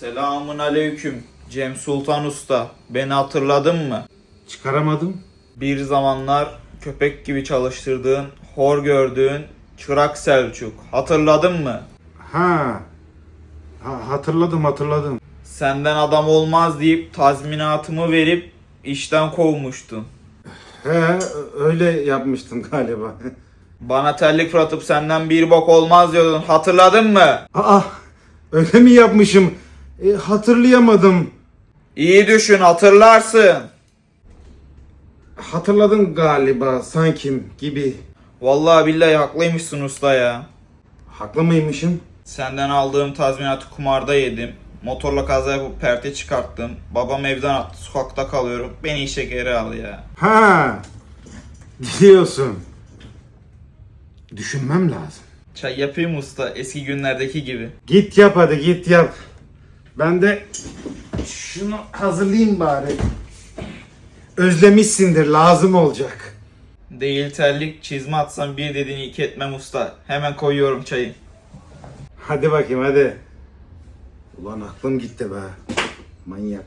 Selamun aleyküm. Cem Sultan Usta. Beni hatırladın mı? Çıkaramadım. Bir zamanlar köpek gibi çalıştırdığın, hor gördüğün Çırak Selçuk. Hatırladın mı? Ha. ha hatırladım hatırladım. Senden adam olmaz deyip tazminatımı verip işten kovmuştun. He öyle yapmıştım galiba. Bana terlik fırlatıp senden bir bok olmaz diyordun. Hatırladın mı? Aa öyle mi yapmışım? E, hatırlayamadım. İyi düşün hatırlarsın. Hatırladım galiba sanki gibi. Vallahi billahi haklıymışsın usta ya. Haklı mıymışım? Senden aldığım tazminatı kumarda yedim. Motorla kaza yapıp perte çıkarttım. Babam evden attı. Sokakta kalıyorum. Beni işe geri al ya. Ha. Diyorsun. Düşünmem lazım. Çay yapayım usta. Eski günlerdeki gibi. Git yap hadi git yap. Ben de şunu hazırlayayım bari. Özlemişsindir lazım olacak. Değil terlik çizme atsam bir dediğini iki etmem usta. Hemen koyuyorum çayı. Hadi bakayım hadi. Ulan aklım gitti be. Manyak.